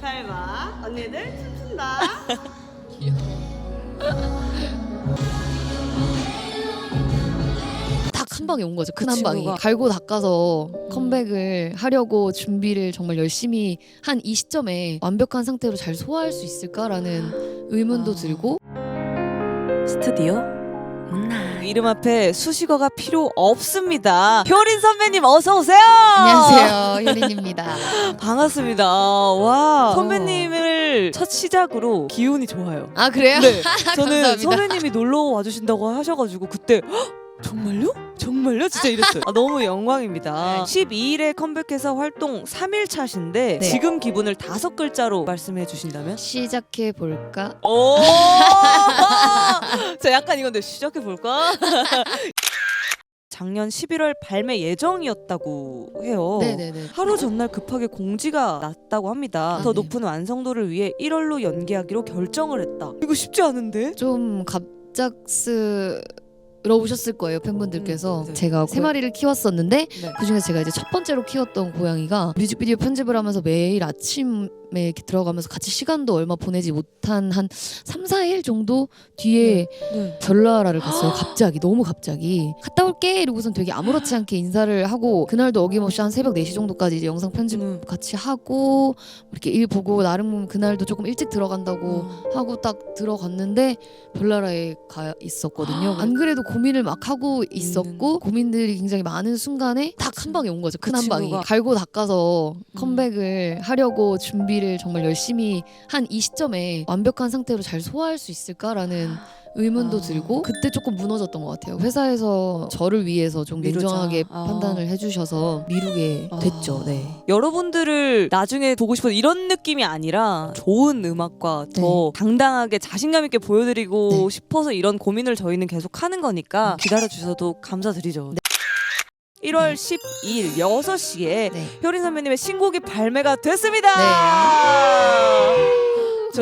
잘 봐. 언니들 춤춘다. 딱 한 방에 온 거죠. 큰그한 방이. 친구가. 갈고 닦아서 컴백을 하려고 준비를 정말 열심히 한 이 시점에 완벽한 상태로 잘 소화할 수 있을까라는 의문도 아. 들고 스튜디오 이름 앞에 수식어가 필요 없습니다. 효린 선배님 어서 오세요. 안녕하세요. 효린입니다. 반갑습니다. 와 선배님을 첫 시작으로 기운이 좋아요. 아 그래요? 네, 저는 감사합니다. 선배님이 놀러 와주신다고 하셔가지고 그때 헉, 정말요? 정말요? 진짜 이랬어요. 아, 너무 영광입니다. 12일에 컴백해서 활동 3일 차신데 네. 지금 기분을 다섯 글자로 말씀해 주신다면? 시작해 볼까? 오! 저 약간 이건데 시작해 볼까? 작년 11월 발매 예정이었다고 해요. 네네네. 하루 전날 급하게 공지가 났다고 합니다. 아, 더 네. 높은 완성도를 위해 1월로 연기하기로 결정을 했다. 이거 쉽지 않은데? 좀 갑작스 러우셨을 거예요 팬분들께서 음, 네. 제가 세 마리를 키웠었는데 네. 그중에 제가 이제 첫 번째로 키웠던 고양이가 뮤직비디오 편집을 하면서 매일 아침 에 이렇게 들어가면서 같이 시간도 얼마 보내지 못한 한 3, 4일 정도 뒤에 네. 별나라를 갔어요. 갑자기 너무 갑자기 갔다 올게 이러고선 되게 아무렇지 않게 인사를 하고 그날도 어김없이 한 새벽 4시 정도까지 이제 영상 편집 음. 같이 하고 이렇게 일 보고 나름 그날도 조금 일찍 들어간다고 음. 하고 딱 들어갔는데 별나라에 가 있었거든요. 안 그래도 고민을 막 하고 있었고 고민들이 굉장히 많은 순간에 딱 한 방에 온 거죠. 큰그한 방이. 친구가. 갈고 닦아서 음. 컴백을 하려고 준비 를 정말 열심히 한 이 시점에 완벽한 상태로 잘 소화할 수 있을까라는 의문도 아. 들고 그때 조금 무너졌던 것 같아요. 회사에서 저를 위해서 좀 미루자. 냉정하게 아. 판단을 해주셔서 미루게 아. 됐죠. 네. 여러분들을 나중에 보고 싶은 이런 느낌이 아니라 좋은 음악과 더 당당하게 자신감 있게 보여드리고 네. 싶어서 이런 고민을 저희는 계속 하는 거니까 기다려 주셔도 감사드리죠. 1월 12일 6시에 네. 효린 선배님의 신곡이 발매가 됐습니다.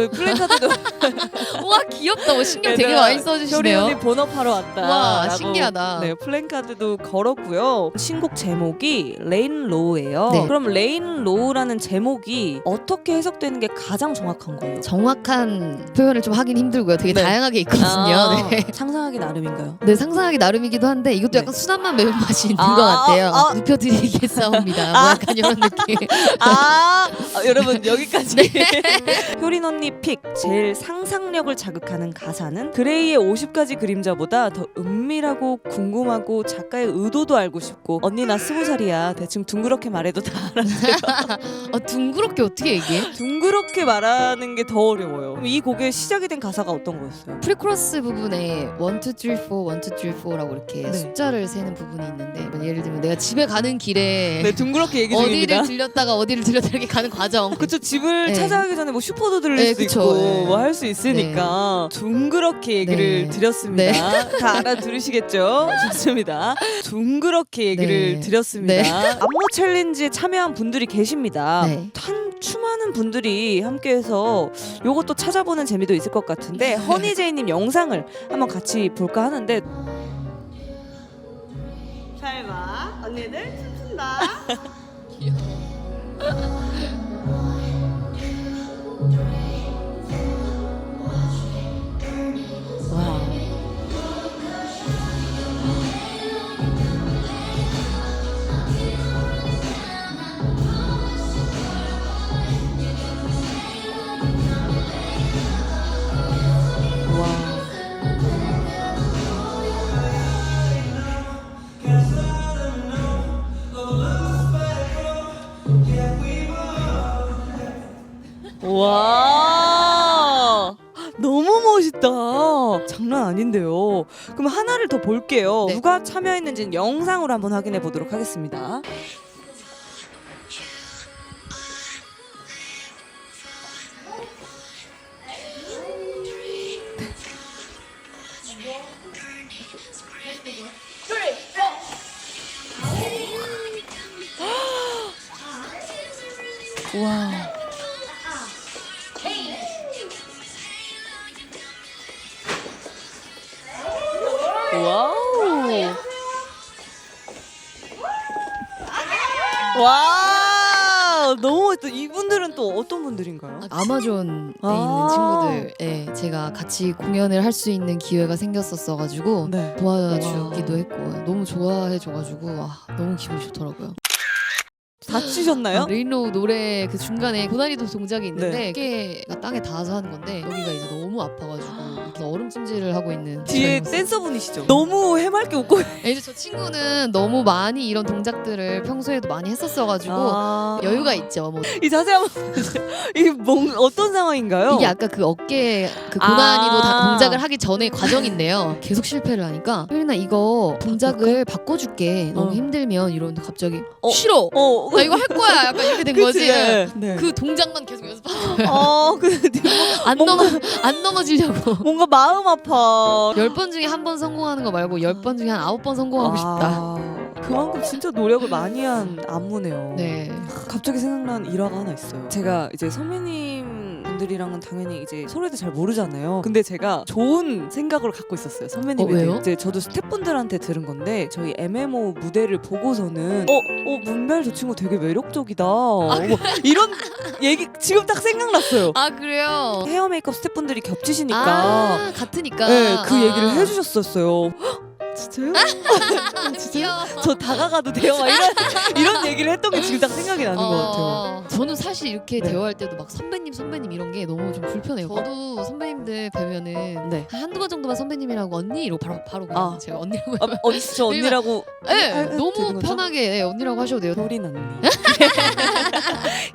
저희 플래카드도 와 귀엽다. 뭐 신경 되게 얘들아, 많이 써주시네요. 본업하러 왔다. 와, 라고, 신기하다. 네 플랜카드도 걸었고요. 신곡 제목이 레인 로우예요. 네. 그럼 레인 로우라는 제목이 어떻게 해석되는 게 가장 정확한 거예요? 정확한 표현을 좀 하긴 힘들고요. 되게 네. 다양하게 있거든요. 아, 네. 상상하기 나름인가요? 네, 상상하기 나름이기도 한데 이것도 네. 약간 순한맛 매운맛이 있는 아, 것 같아요. 아. 눕혀드리겠사옵니다. 뭐 아. 약간 이런 느낌. 아, 아, 여러분 여기까지. 네. 효린 언니 픽 제일 상상력을 자극하는 가사는 그레이의 50가지 그림자보다 더 은밀하고 궁금하고 작가의 의도도 알고 싶고 언니 나 스무 살이야 대충 둥그렇게 말해도 다 알아. 어, 둥그렇게 어떻게 얘기해? 둥그렇게 말하는 게 더 어려워요. 그럼 이 곡의 시작이 된 가사가 어떤 거였어요? 프리코러스 부분에 1, 2, 3, 4, 1, 2, 3, 4라고 이렇게 네. 숫자를 세는 부분이 있는데 뭐 예를 들면 내가 집에 가는 길에 네, 둥그렇게 얘기 중입니다. 어디를 들렸다가 어디를 들렸다 이렇게 가는 과정. 그쵸 집을 네. 찾아가기 전에 뭐 슈퍼도 들릴 네, 수도 그쵸. 있고 네. 뭐 할 수 있으니까 둥그렇게 얘기를 네. 드렸습니다. 다 알아들으시겠죠? 좋습니다. 둥그렇게 얘기를 네. 드렸습니다. 네. 안무 챌린지에 참여한 분들이 계십니다. 네. 한 수많은 분들이 함께해서 요것도 찾아보는 재미도 있을 것 같은데 허니제이님 영상을 한번 같이 볼까 하는데 잘 봐. 언니들 춤춘다. 와. 너무 멋있다. 장난 아닌데요. 그럼 하나를 더 볼게요. 네. 누가 참여했는지는 영상으로 한번 확인해 보도록 하겠습니다. 와우. 와우. 와 너무 멋있다. 이분들은 또 어떤 분들인가요? 아마존에 아. 있는 친구들, 예, 제가 같이 공연을 할 수 있는 기회가 생겼었어가지고 네. 도와주기도 했고 너무 좋아해줘가지고 와, 너무 기분이 좋더라고요. 다치셨나요? 레인로우 노래 그 중간에 고난이도 동작이 있는데 네. 어깨가 땅에 닿아서 하는 건데 여기가 이제 너무 아파가지고 그래서 얼음 찜질을 하고 있는 뒤에 시간이었어요. 댄서분이시죠? 너무 해맑게 웃고 예, 이제 저 친구는 너무 많이 이런 동작들을 평소에도 많이 했었어가지고 아. 여유가 있죠. 뭐 이 자세 한번 이게 뭔 어떤 상황인가요? 이게 아까 그 어깨 그 고난이도 아. 다 동작을 하기 전에 과정인데요. 계속 실패를 하니까 효린아 이거 동작을 바꿔줄게. 너무 어. 힘들면 이러는데 갑자기 어. 싫어. 어, 나 이거 할 거야. 약간 이렇게 된 그치? 거지. 네. 네. 그 동작만 계속 연습하고 어, 그안 뭔가- 넘어 안 넘어지려고. 뭔가 마음 아파. 열 번 중에 한 번 성공하는 거 말고 열 번 중에 한 아홉 번 성공하고 싶다. 아, 그만큼 진짜 노력을 많이 한 안무네요. 네. 갑자기 생각난 일화가 하나 있어요. 제가 이제 선배님 분들이랑은 당연히 이제 서로에 대해 잘 모르잖아요. 근데 제가 좋은 생각을 갖고 있었어요. 선배님에 어, 왜요? 대해. 이제 저도 스태프분들한테 들은 건데 저희 MMO 무대를 보고서는 어, 어 문별 저 친구 되게 매력적이다. 어머, 이런 얘기 지금 딱 생각났어요. 아 그래요. 헤어 메이크업 스태프분들이 겹치시니까 아 같으니까. 네, 그 얘기를 아. 해주셨었어요. 헉, 진짜요? 귀여워. 저 다가가도 돼요? 막 이런 이런 얘기를 했던 게 지금 딱 생각이 나는 것 같아요. 어, 저는 사실 이렇게 네. 대화할 때도 막 선배님 선배님 이런 게 너무 좀 불편해요. 저도 선배님들 뵈면은 네. 한 한두 번 정도만 선배님이라고 언니 이러고 바로 바로 그냥 아. 제가 언니라고 아, 언니 저 언니라고 네, 할- 해도 너무 거죠? 편하게 네, 언니라고 하셔도 돼요. 효린 언니.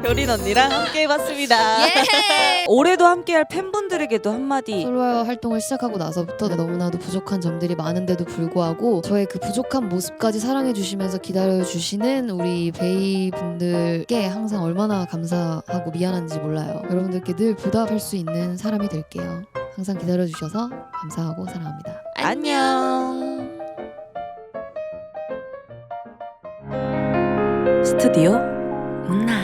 효린 언니랑 함께 해봤습니다. 예! 올해도 함께할 팬분들에게도 한마디. 솔로와 활동을 시작하고 나서부터 너무나도 부족한 점들이 많은데도 불구하고 저의 그 부족한 모습까지 사랑해 주시면서 기다려 주시는 우리 베이 분들께 항상 얼마나 감사하고 미안한지 몰라요. 여러분들께 늘 보답할 수 있는 사람이 될게요. 항상 기다려 주셔서 감사하고 사랑합니다. 안녕. 스튜디오 문나.